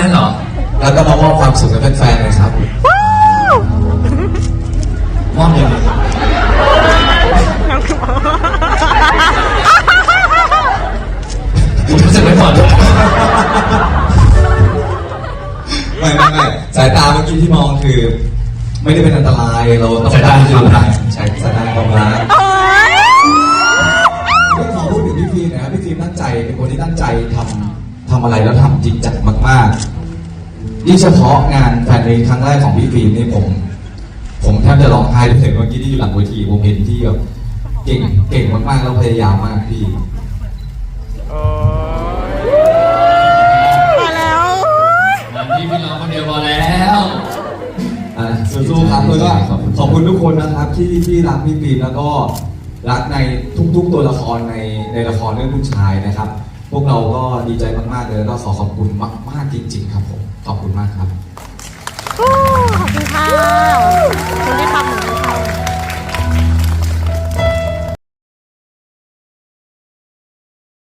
นั้นเหรอ แล้วก็มามอบความสุขให้แฟนๆเลยครับมอบยังไงผมรู้สึกไม่พอใจไม่ไม่ไม่สายตาเมื่อกี้ที่มองคือ ไม่ได้เป็นอันตรายเราต้องสายตาคือความรักใช่สายตาความรักโอ๊ยขอพูดถึงพี่ฟิล์มนะครับพี่ฟิล์มตั้งใจเป็นคนที่ตั้งใจทำ ทำอะไรแล้วทำจริงจังมากๆยิ่งเฉพาะงานแฟนมีตครั้งแรกของพี่ฟิล์มนี่ผม ผมแทบจะร้องไห้เลยเมื่อกี้ที่อยู่หลังเวทีผมเห็นที่แบบเก่งเก่งมากๆแล้วพยายามมากพี่มาแล้วพี่พี่น้องคนเดียวพอแล้วอะสู้ๆครับแล้วก็ขอบคุณขอบคุณทุกคนนะครับ ที่ที่รักพี่ฟิล์มแล้วก็รักในทุกๆตัวละครในในละครเรื่องลูกชายนะครับ พวกเราก็ดีใจมากๆเลยแล้วก็ขอขอบคุณมากๆจริง ๆ ครับผมขอบคุณมากครับ